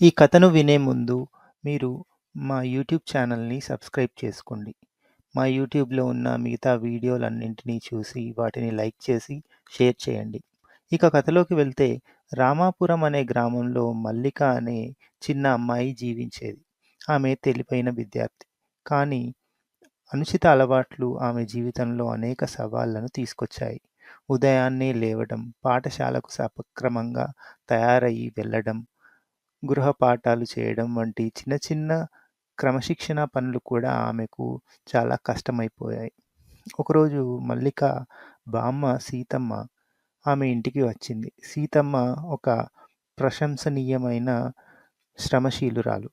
ఈ కథను వినే ముందు మీరు మా యూట్యూబ్ ఛానల్‌ని సబ్స్క్రైబ్ చేసుకోండి. మా యూట్యూబ్‌లో ఉన్న మిగతా వీడియోలన్నింటినీ చూసి వాటిని లైక్ చేసి, షేర్ చేయండి. ఇక కథలోకి వెళ్తే రామాపురం అనే గ్రామంలో మల్లిక అనే చిన్న అమ్మాయి జీవించేది. ఆమె తెలిపైన విద్యార్థి. కానీ అనుచిత అలవాట్లు ఆమె జీవితంలో అనేక సవాళ్ళను తీసుకొచ్చాయి. ఉదయాన్నే లేవడం, పాఠశాలకు సక్రమంగా తయారయ్యి వెళ్ళడం, గృహపాఠాలు చేయడం వంటి చిన్న చిన్న క్రమశిక్షణ పనులు కూడా ఆమెకు చాలా కష్టమైపోయాయి. ఒకరోజు మల్లిక బామ్మ సీతమ్మ ఆమె ఇంటికి వచ్చింది. సీతమ్మ ఒక ప్రశంసనీయమైన శ్రమశీలురాలు.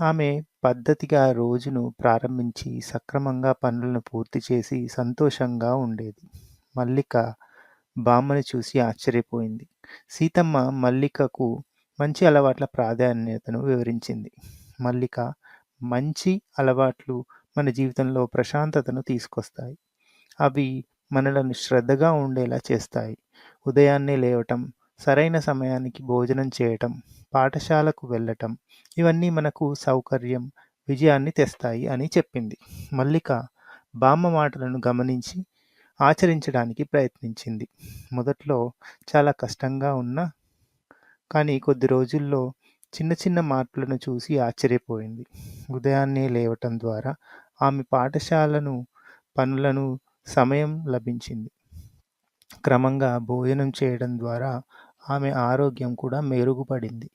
ఆమె పద్ధతిగా రోజును ప్రారంభించి సక్రమంగా పనులను పూర్తి చేసి సంతోషంగా ఉండేది. మల్లిక బామ్మని చూసి ఆశ్చర్యపోయింది. సీతమ్మ మల్లికకు మంచి అలవాట్ల ప్రాధాన్యతను వివరించింది. మల్లిక మంచి అలవాట్లు మన జీవితంలో ప్రశాంతతను తీసుకొస్తాయి. అవి మనలను శ్రద్ధగా ఉండేలా చేస్తాయి. ఉదయాన్నే లేవటం, సరైన సమయానికి భోజనం చేయటం, పాఠశాలకు వెళ్ళటం ఇవన్నీ మనకు సౌకర్యం, విజయాన్ని తెస్తాయి అని చెప్పింది. మల్లిక బామ్మ మాటలను గమనించి ఆచరించడానికి ప్రయత్నించింది. మొదట్లో చాలా కష్టంగా ఉన్నా కానీ కొద్ది రోజుల్లో చిన్న చిన్న మార్పులను చూసి ఆశ్చర్యపోయింది. ఉదయాన్నే లేవటం ద్వారా ఆమె పాఠశాలను పనులను సమయం లభించింది. క్రమంగా భోజనం చేయడం ద్వారా ఆమె ఆరోగ్యం కూడా మెరుగుపడింది.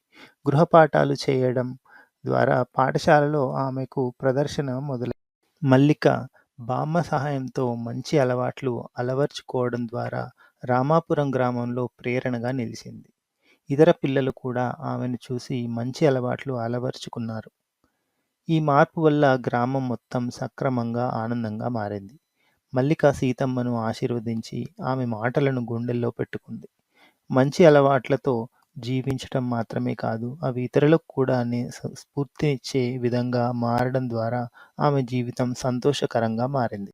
గృహపాఠాలు చేయడం ద్వారా పాఠశాలలో ఆమెకు ప్రదర్శన మొదలై మల్లిక బామ్మ సహాయంతో మంచి అలవాట్లు అలవర్చుకోవడం ద్వారా రామాపురం గ్రామంలో ప్రేరణగా నిలిచింది. ఇతర పిల్లలు కూడా ఆమెను చూసి మంచి అలవాట్లు అలవరుచుకున్నారు. ఈ మార్పు వల్ల గ్రామం మొత్తం సక్రమంగా, ఆనందంగా మారింది. మల్లిక సీతమ్మను ఆశీర్వదించి ఆమె మాటలను గుండెల్లో పెట్టుకుంది. మంచి అలవాట్లతో జీవించటం మాత్రమే కాదు, అవి ఇతరులకు కూడా స్ఫూర్తినిచ్చే విధంగా మారడం ద్వారా ఆమె జీవితం సంతోషకరంగా మారింది.